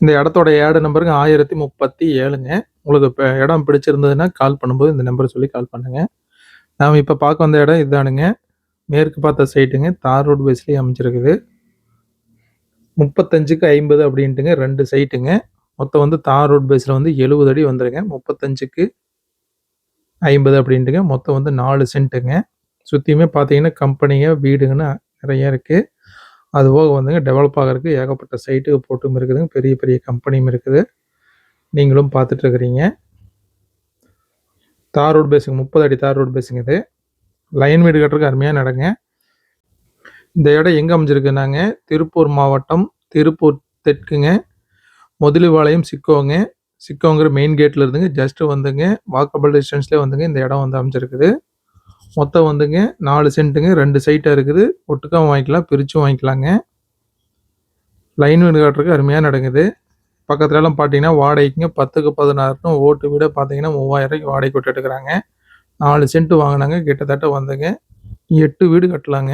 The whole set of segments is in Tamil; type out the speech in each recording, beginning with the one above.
இந்த இடத்தோட ஏடு நம்பருங்க ஆயிரத்தி முப்பத்தி ஏழுங்க. உங்களுக்கு இப்போ இடம் பிடிச்சிருந்ததுன்னா கால் பண்ணும்போது இந்த நம்பரை சொல்லி கால் பண்ணுங்க. நாம் இப்போ பார்க்க வந்த இடம் இதுதானுங்க மேற்கு பார்த்த சைட்டுங்க தார் ரோடு பேஸ்லேயே அமைஞ்சிருக்குது. முப்பத்தஞ்சுக்கு ஐம்பது அப்படின்ட்டுங்க ரெண்டு சைட்டுங்க மொத்தம் வந்து தார் ரோட் பேஸில் வந்து எழுபது அடி வந்துருங்க. முப்பத்தஞ்சுக்கு ஐம்பது அப்படின்ட்டுங்க. மொத்தம் வந்து நாலு சென்ட்டுங்க சுற்றியுமே பார்த்தீங்கன்னா கம்பெனிங்க வீடுங்கன்னு நிறைய இருக்குது அது போக வந்துங்க டெவலப் ஆகிறதுக்கு ஏகப்பட்ட சைட்டு போட்டும் இருக்குதுங்க பெரிய பெரிய கம்பெனியும் இருக்குது. நீங்களும் பார்த்துட்டு இருக்கிறீங்க தார் ரோடு பேஸுங்க முப்பது அடி தார் ரோடு பேஸுங்க இது. லைன் வீடு கட்டுறதுக்கு அருமையாக நடங்க. இந்த இடம் எங்கே அமைஞ்சிருக்குனாங்க திருப்பூர் மாவட்டம் திருப்பூர் தெற்குங்க. முதலிவாளையம் சிக்கோங்க. சிக்கோங்கிற மெயின் கேட்டில் இருந்துங்க ஜஸ்ட்டு வந்துங்க வாக்கபிள் டிஸ்டன்ஸ்லேயே வந்துங்க இந்த இடம் வந்து அமைஞ்சிருக்குது. மொத்தம் வந்துங்க நாலு சென்ட்டுங்க ரெண்டு சைட்டாக இருக்குது. ஒட்டுக்காவும் வாங்கிக்கலாம் பிரிச்சும் வாங்கிக்கலாங்க. லைன் வீடு காட்டுறதுக்கு அருமையாக நடக்குது. பக்கத்துலலாம் பார்த்தீங்கன்னா வாடகைக்குங்க பத்துக்கு பதினாறுன்னு ஓட்டு வீடை பார்த்தீங்கன்னா மூவாயிரம் வாடகை விட்டு எடுக்கிறாங்க. நாலு சென்ட் வாங்கினாங்க கிட்டத்தட்ட வந்துங்க. எட்டு வீடு கட்டலாங்க.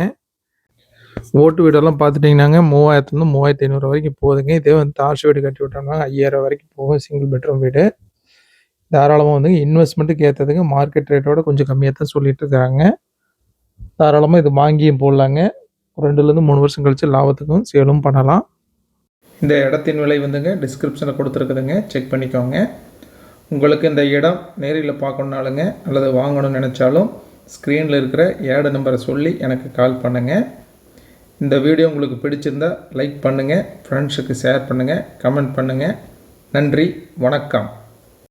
ஓட்டு வீடெல்லாம் பார்த்துட்டிங்கன்னாங்க மூவாயிரத்துலேருந்து மூவாயிரத்தி ஐநூறு வரைக்கும் போகுதுங்க. இதே வந்து தார்ஷ் வீடு கட்டி விட்டோம்னா ஐயாயிரம் வரைக்கும் போகும் சிங்கிள் பெட்ரூம் வீடு. தாராளமாக வந்து இன்வெஸ்ட்மெண்ட்டுக்கு ஏற்றதுங்க மார்க்கெட் ரேட்டோட கொஞ்சம் கம்மியாக தான் சொல்லிட்டு இருக்கிறாங்க தாராளமாக இது வாங்கியும் போடலாங்க. ரெண்டுலேருந்து மூணு வருஷம் கழிச்சு லாபத்துக்கும் சேலும் பண்ணலாம். இந்த இடத்தின் விலை வந்துங்க டிஸ்கிரிப்ஷனில் கொடுத்துருக்குதுங்க. செக் பண்ணிக்கோங்க. உங்களுக்கு இந்த இடம் நேரில் பார்க்கணுனாலுங்க அல்லது வாங்கணும்னு நினச்சாலும் ஸ்க்ரீனில் இருக்கிற ஏடு நம்பரை சொல்லி எனக்கு கால் பண்ணுங்கள் இந்த வீடியோ உங்களுக்கு பிடிச்சிருந்தா லைக் பண்ணுங்கள் ஃப்ரெண்ட்ஸுக்கு ஷேர் பண்ணுங்கள் கமெண்ட் பண்ணுங்கள் நன்றி. வணக்கம்.